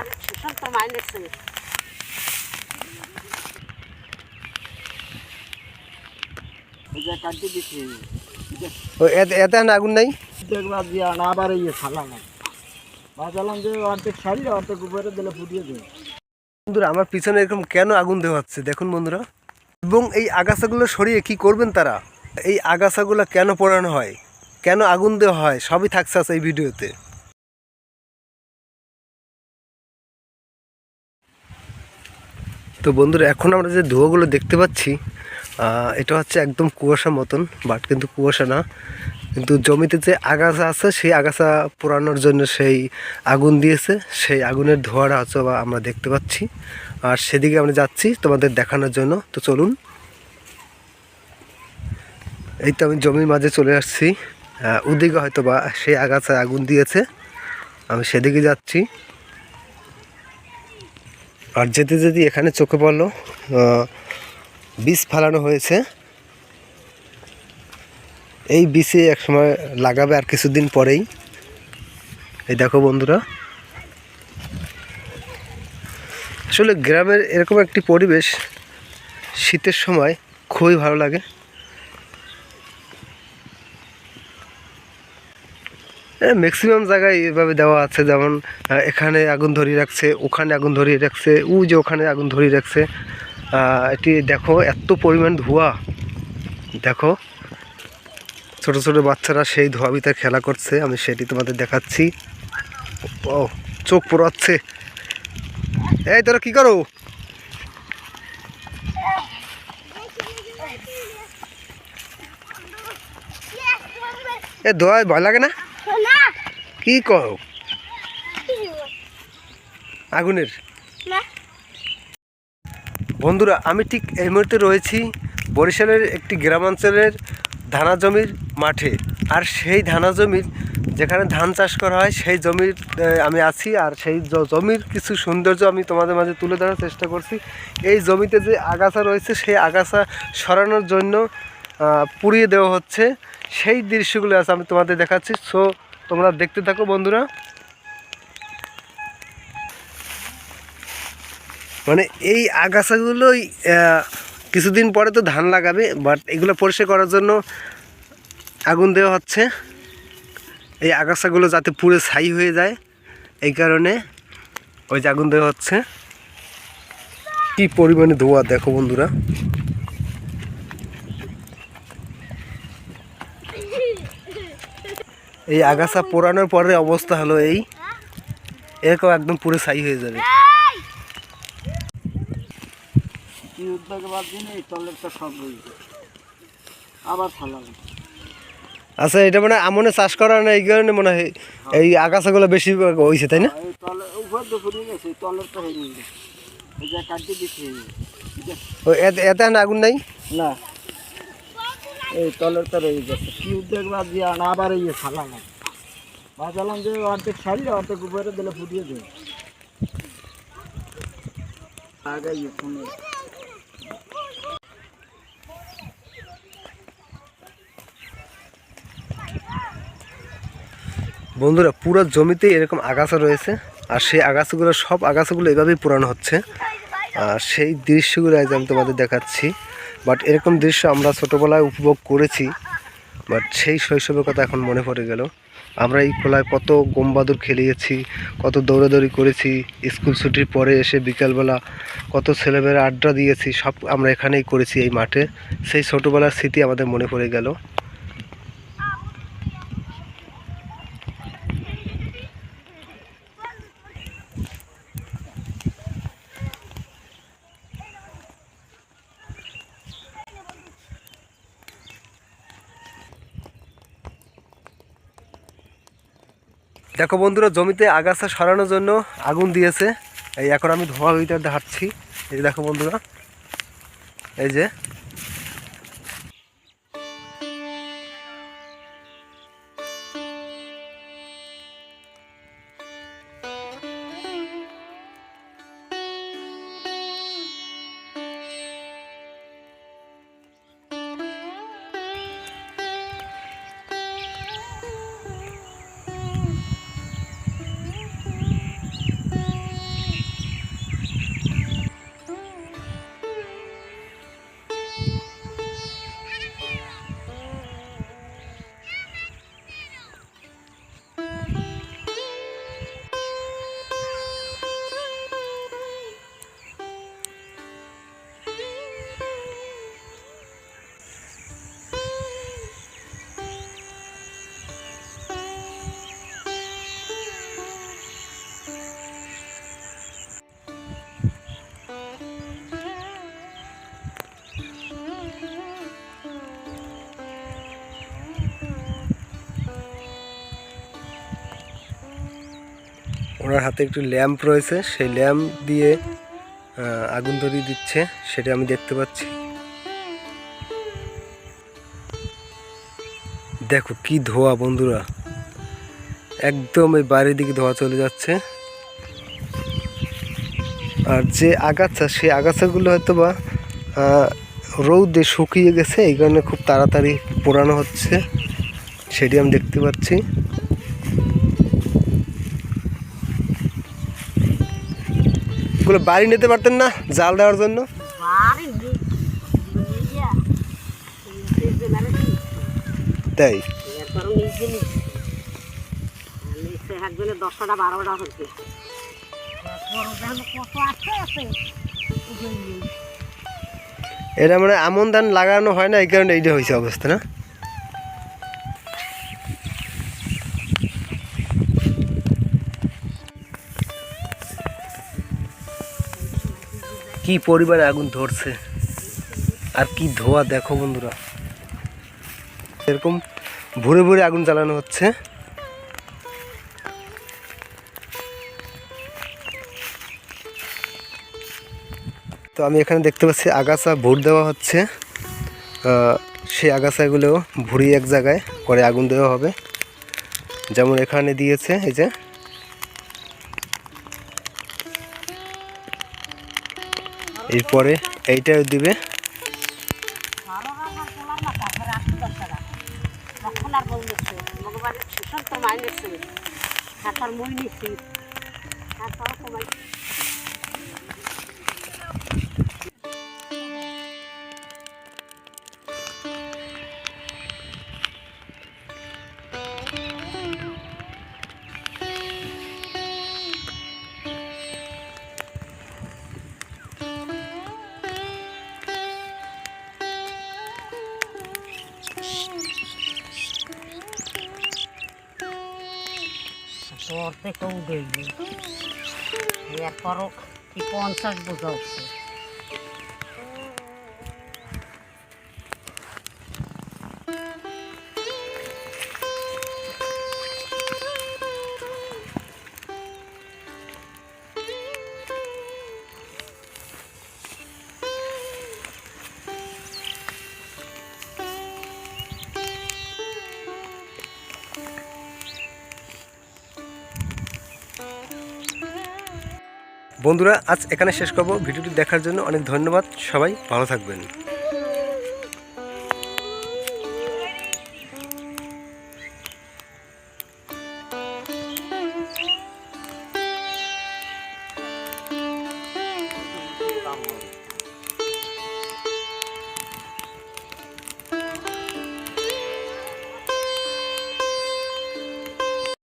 বাড়ির ভীষণ তো মাইনেছে এই যে কাটি দিচ্ছি ও এতে এতে আগুন নাই? দেখবার দিয়ে আবার এই ফালাম বাঁচালাম যে অর্ধেক শাড়ি অর্ধেক উপরে দিলে ফুটিয়ে দেবে বন্ধুরা আমার পিছনে এরকম কেন আগুন দেওয়া হচ্ছে দেখুন বন্ধুরা। এবং এই আগাছাগুলো সরিয়ে কি করবেন তারা? এই আগাছাগুলো কেন পোড়ানো হয়? কেন আগুন দেওয়া হয়? সবই থাকছে আছে এই ভিডিওতে। তো বন্ধুরা, এখন আমরা যে ধোঁয়াগুলো দেখতে পাচ্ছি এটা হচ্ছে একদম কুয়াশা মতন বাট কিন্তু কুয়াশা না। কিন্তু জমিতে যে আগাছা আছে, সেই আগাছা পোড়ানোর জন্য সেই আগুন দিয়েছে। সেই আগুনের ধোঁয়াটা বা আমরা দেখতে পাচ্ছি। আর সেদিকে আমরা যাচ্ছি তোমাদের দেখানোর জন্য। তো চলুন। এই তো আমি জমির মাঝে চলে আসছি। ওদিকে হয়তো বা সেই আগাছায় আগুন দিয়েছে। আমি সেদিকে যাচ্ছি। আর যেতে যেতে এখানে চোখে পড়ল বীজ ফালানো হয়েছে। এই বীজে একসময় লাগাবে আর কিছুদিন পরেই। এই দেখো বন্ধুরা। আসলে গ্রামের এরকম একটি পরিবেশ শীতের সময় খুবই ভালো লাগে। ম্যাক্সিমাম জায়গায় এভাবে দেওয়া আছে। যেমন এখানে আগুন ধরিয়ে রাখছে, ওখানে আগুন ধরিয়ে রাখছে, উ যে ওখানে আগুন ধরিয়ে রাখছে এটি দেখো এত পরিমাণ ধোঁয়া। দেখো, ছোট ছোট বাচ্চারা সেই ধোঁয়া ভিতরে খেলা করছে, আমি সেটি তোমাদের দেখাচ্ছি। ও, চোখ পোড়াচ্ছে। এই, তোরা কি করো? এ, ধোঁয়ায় ভয় লাগে না? কি কও? আগুনের। বন্ধুরা আমি ঠিক এই মুহূর্তে রয়েছি বরিশালের একটি গ্রামাঞ্চলের ধানা জমির মাঠে। আর সেই ধানা জমির যেখানে ধান চাষ করা হয় সেই জমির আমি আছি। আর সেই জমির কিছু সৌন্দর্য আমি তোমাদের মাঝে তুলে ধরার চেষ্টা করছি। এই জমিতে যে আগাছা রয়েছে সেই আগাছা সরানোর জন্য পুড়িয়ে দেওয়া হচ্ছে। সেই দৃশ্যগুলো আছে আমি তোমাদের দেখাচ্ছি। সো তোমরা দেখতে থাকো বন্ধুরা। মানে এই আগাছাগুলোই কিছুদিন পরে তো ধান লাগাবে বাট এগুলো পরিষ্কার করার জন্য আগুন দেওয়া হচ্ছে। এই আগাছাগুলো যাতে পুরো ছাই হয়ে যায়, এই কারণে ওই যে আগুন দেওয়া হচ্ছে। কি পরিমাণে ধোঁয়া, দেখো বন্ধুরা। এই আগাছা পোড়ানোর পরে অবস্থা হলো এই। এরকম একদম পুরো ছাই হয়ে যাবে। আচ্ছা এটা মানে আমনে চাষ করা না এই কারণে মনে হয় এই আগাছাগুলো বেশি হয়েছে তাই না? হয়ে এতে আগুন নাই? না। এই তলের রয়ে গেছে কি উদ্যোগ বাদ দিয়ে আবার এই ফালালাম বাঁচালাম যে অর্ধেক শাড়ি অর্ধেক উপরে দিলে ফুটিয়ে দেবে আগে ইয়ে ফোনে বন্ধুরা পুরো জমিতে এরকম আগাছা রয়েছে আর সেই আগাছাগুলো সব আগাছাগুলো এভাবেই পুরানো হচ্ছে। আর সেই দৃশ্যগুলো আজ আমি তোমাদের দেখাচ্ছি। বাট এরকম দৃশ্য আমরা ছোটোবেলায় উপভোগ করেছি, বাট সেই শৈশবের কথা এখন মনে পড়ে গেল। আমরা এই খোলায় কত গোমবাদুর খেলিয়েছি, কত দৌড়াদৌড়ি করেছি, স্কুল ছুটির পরে এসে বিকালবেলা কত ছেলেমেয়েরা আড্ডা দিয়েছি, সব আমরা এখানেই করেছি এই মাঠে। সেই ছোটোবেলার স্মৃতি আমাদের মনে পড়ে গেল। দেখো বন্ধুরা, জমিতে আগাছা সরানোর জন্য আগুন দিয়েছে। এই এখন আমি ধোঁয়া ভিতরে হাঁটছি। এই দেখো বন্ধুরা, এই যে ওনার হাতে একটু ল্যাম্প রয়েছে, সেই ল্যাম্প দিয়ে আগুন ধরিয়ে দিচ্ছে, সেটা আমি দেখতে পাচ্ছি। দেখো কি ধোয়া, বন্ধুরা। একদম এই বাইরের দিকে ধোয়া চলে যাচ্ছে। আর যে আগাছা, সেই আগাছাগুলো হয়তো বা রৌদে শুকিয়ে গেছে, এই কারণে খুব তাড়াতাড়ি পোড়ানো হচ্ছে, সেটি আমি দেখতে পাচ্ছি। এগুলো বাড়ি নিতে পারতেন না জাল দেওয়ার জন্য? তাই? দশটা বারোটা হচ্ছে এটা মানে আমন ধান লাগানো হয় না এই কারণে এইটা হয়েছে অবস্থা না? কি পরিমাণে আগুন ধরছে? আর কি ধোয়া দেখো বন্ধুরা। এরকম ভরে ভরে আগুন জ্বালানো হচ্ছে। তো আমি এখানে দেখতে পাচ্ছি আগাছা ভোট দেওয়া হচ্ছে। সেই আগাছাগুলো ভুড়িয়ে এক জায়গায় করে আগুন দেওয়া হবে। যেমন এখানে দিয়েছে, এই যে এরপরে এইটাও দিবে। তারপর মই তারপর তোমায় তোর থেকেও দেখবি এরপরও কি পঞ্চাশ বোঝা হচ্ছে বন্ধুরা আজ এখানে শেষ করব। ভিডিওটি দেখার জন্য অনেক ধন্যবাদ। সবাই ভালো থাকবেন।